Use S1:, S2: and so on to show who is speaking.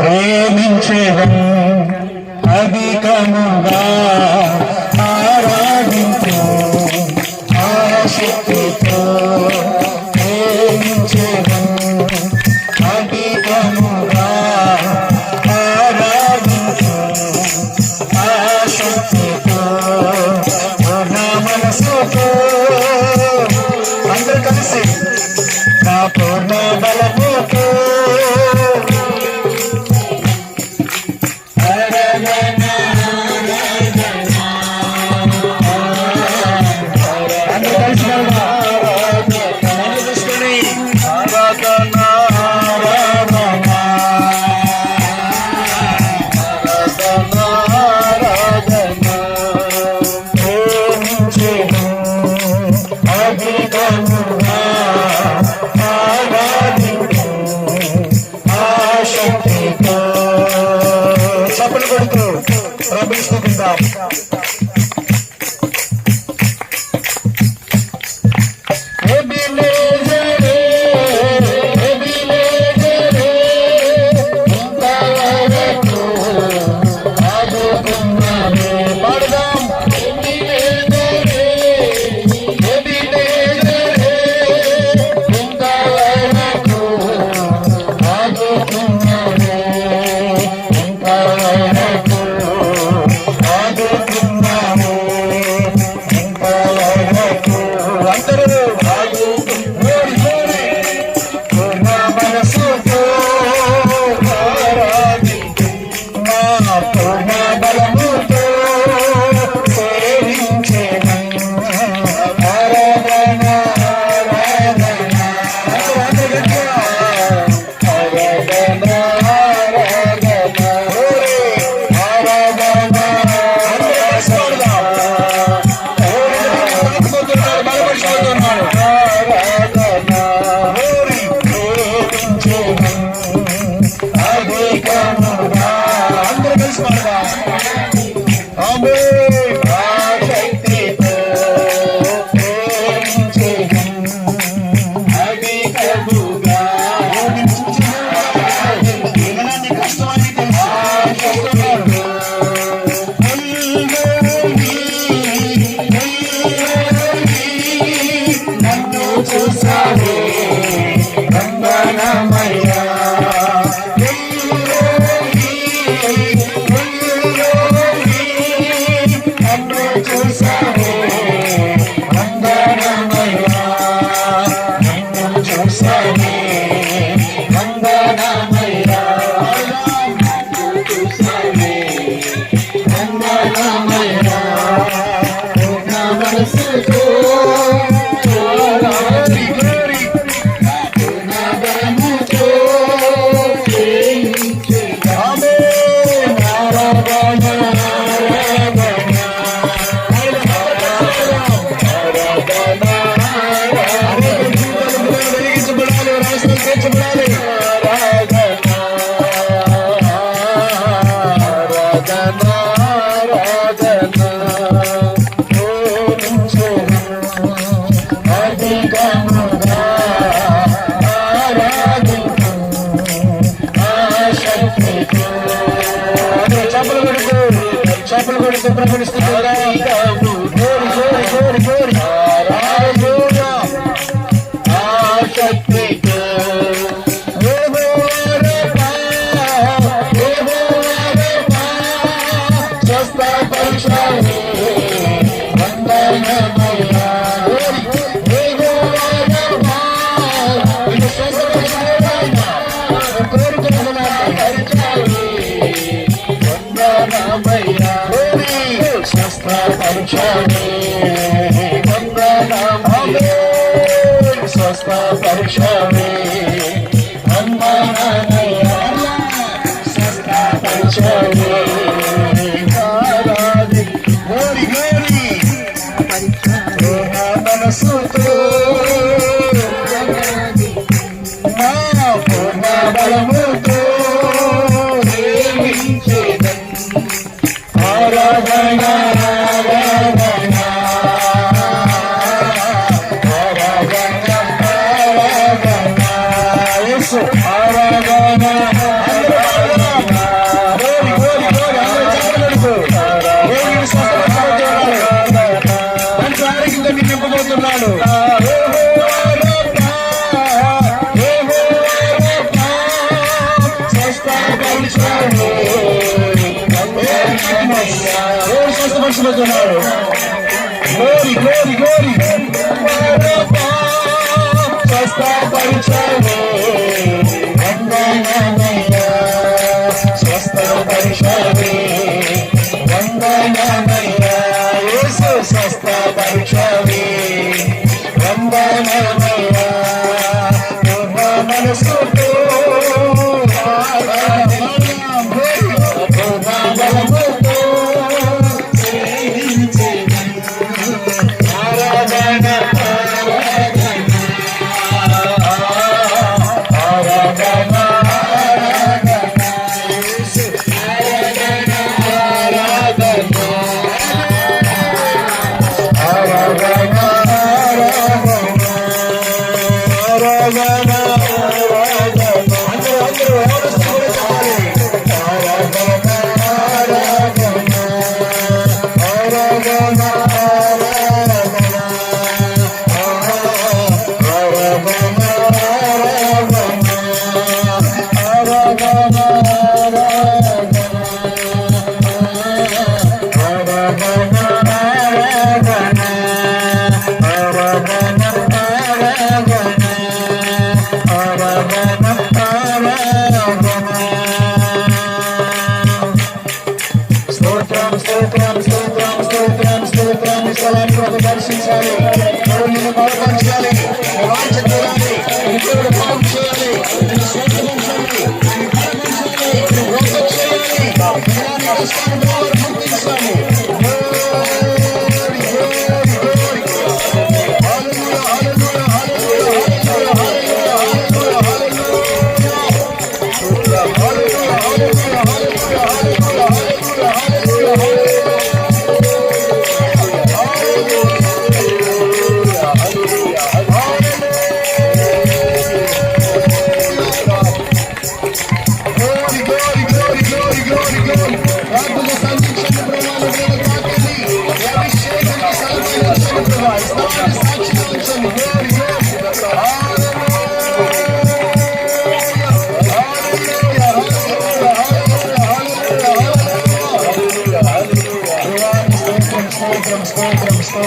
S1: ప్రేమించడం అధికముగా I'm Robbie Stupendam. చేపలు కొడుకు చేపలు కొడుకు ప్రకటిస్తుంది పరిశోధి
S2: వందనములు
S1: స్వస్థ పరిశోధి వందనములు స్వస్థ কৃষ্ণ জনার গৌরী গৌরী গৌরী। সস্তা পরিচয় সস্তা পরিচয় పరిశీలించాలి మనల్ని బలపరచాలి. వాంఛ చూడాలి ఇతరులు బాగు చేయాలి. స్వీకరించాలి చేయాలి.